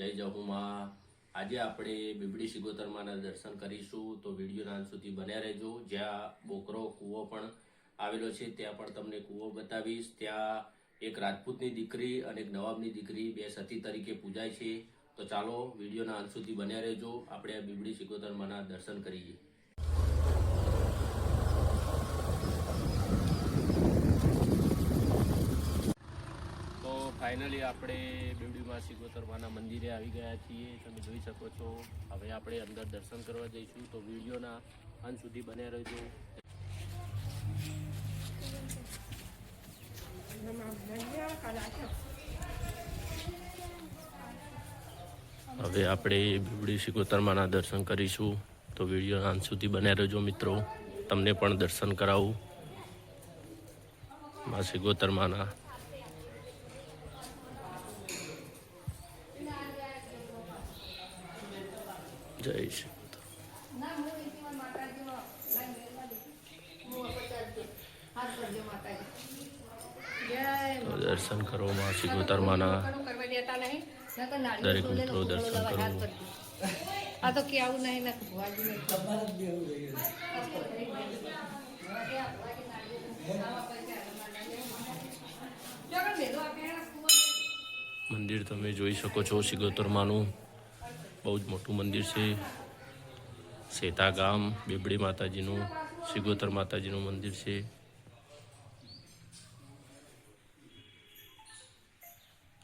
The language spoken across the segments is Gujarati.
જય જહુમા આજે આપણે બીબડી શિગોતરમાના દર્શન કરીશું તો વિડીયોના અંત સુધી બન્યા રહેજો. જ્યાં બોકરો, કૂવો પણ આવેલો છે, ત્યાં પણ તમને કૂવો બતાવીશ. ત્યાં એક રાજપૂતની દીકરી અને એક નવાબની દીકરી બે સતી તરીકે પૂજાય છે. તો ચાલો વિડીયોના અંત સુધી બન્યા રહેજો. આપણે આ બીબડી શિગોતરમાના દર્શન કરીએ. તો ફાઇનલી આપણે બેવડીમાં સિગોતરમાના મંદિરે આવી ગયા છીએ. તમે જોઈ શકો છો. હવે આપણે અંદર દર્શન કરવા જઈશું. તો વિડીયોના અંત સુધી બન્યા રહેજો. હવે આપણે બીબડી સિકોતરમાના દર્શન કરીશું. તો વિડીયોના અંત સુધી બન્યા રહેજો મિત્રો. તમને પણ દર્શન કરાવું. માં સિકોતરમાના જય શ્રી દર્શન કરો માં સિકોતરમાના દરેક મિત્રો દર્શન કરવું. આ તો ને ભુવાજી નહીં. મંદિર તમે જોઈ શકો છો સિગોતરમાનું બહુ જ મોટું મંદિર છે. સેતા ગામ, બેબડી માતાજીનું સિગોતર માતાજીનું મંદિર છે.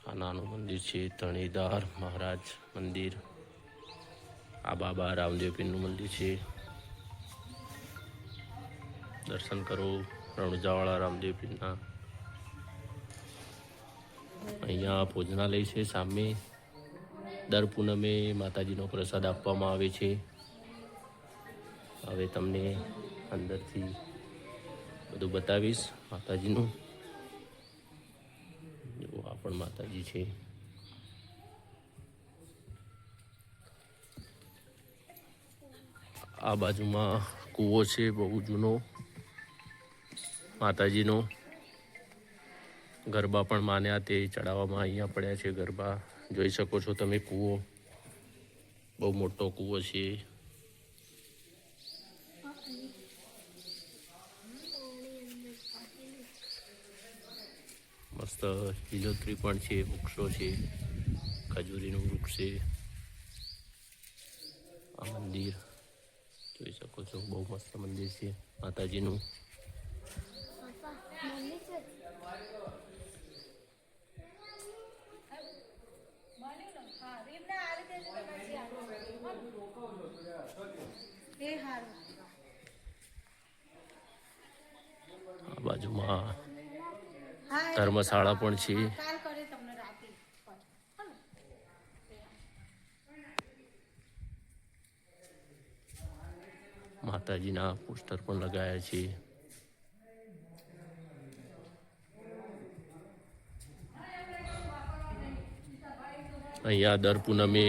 આ નાનું મંદિર છે, તણીદાર મહારાજ મંદિર. આ બાબા રામદેવ પીરનું મંદિર છે. દર્શન કરો, રણુજાવાળા રામદેવ પીરના. અહીંયા ભોજનાલય છે સામે. દર પૂનમે માતાજીનો પ્રસાદ આપવામાં આવે છે. હવે તમને અંદરથી બધું બતાવીશ માતાજીનું. જો આ પણ માતાજી છે. આ બાજુમાં કૂવો છે, બહુ જૂનો. માતાજીનો ગરબા પણ માન્યા તે ચડાવવામાં અહીંયા પડ્યા છે ગરબા. જોઈ શકો છો તમે કૂવો. બહુ મોટો કૂવો છે. મસ્ત લીલોતરી પણ છે, વૃક્ષો છે, ખજૂરીનું વૃક્ષ છે. આ મંદિર, જોઈ શકો છો, બહુ મસ્ત મંદિર છે, માતાજીનું. બાજુમાં ધર્મશાળા પણ છે. માતાજીના પોસ્ટર પણ લગાયા છે. અહીંયા દર પૂનમે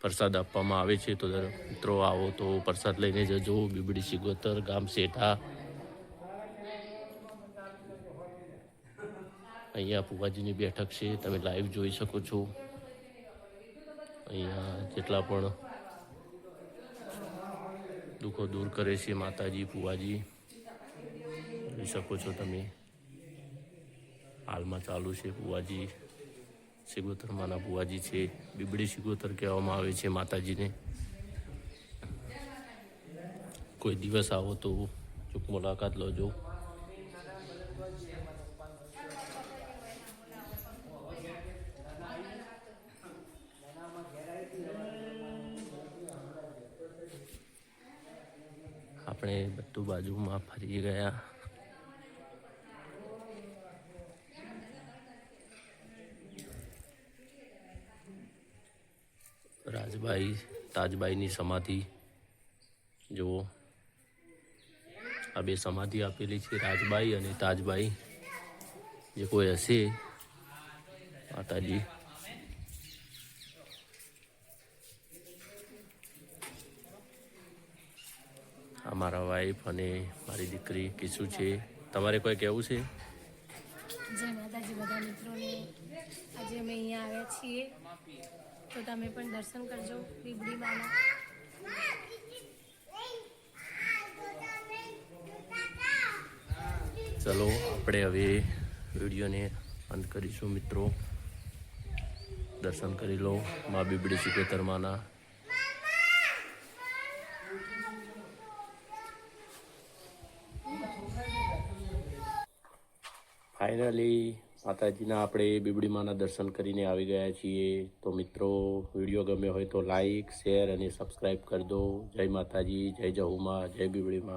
પ્રસાદ આપવામાં આવે છે. તો મિત્રો આવો તો પ્રસાદ લઈને જજો. બીબડી સિગોતર, ગામ શેઠા અહીંયા ફુવાજીની બેઠક છે. તમે લાઈવ જોઈ શકો છો. અહીંયા જેટલા પણ દુઃખો દૂર કરે છે માતાજી ફુવાજી જોઈ શકો છો તમે. હાલમાં ચાલુ છે ફુવાજી સિગોતરમાંના ભુવાજી છે, બીબડી સિગોતર કહેવામાં આવે છે માતાજીને. કોઈ દિવસ આવો તો ચૂક મુલાકાત લોજો. આપણે બધું બાજુમાં ફરી ગયા. રાજભાઈ તાજભાઈની સમાધિ. જુઓ. આ બે સમાધિ આપેલી છે રાજભાઈ અને તાજભાઈ જે કોઈ હશે, માતાજી. આ મારા વાઈફ અને મારી દીકરી કિસુ છે. તમારે કોઈ કહેવું છે? જય માતાજી, બધા મિત્રોને. આજે અમે અહીંયા આવ્યા છીએ. તમે પણ દર્શન કરજો બીબડી માના ચલો, આપણે હવે વિડીયોને અંત કરીશું, મિત્રો. દર્શન કરી લો, મા બીબડી સુકેતરમાના ફાઇનલી માતાજીના આપણે બીબડીમાના દર્શન કરીને આવી ગયા છીએ. તો મિત્રો, વીડિયો ગમ્યો હોય તો લાઈક શેર અને સબસ્ક્રાઈબ કરી દો. જય માતાજી, જય જહુમા, જય બીબડીમાં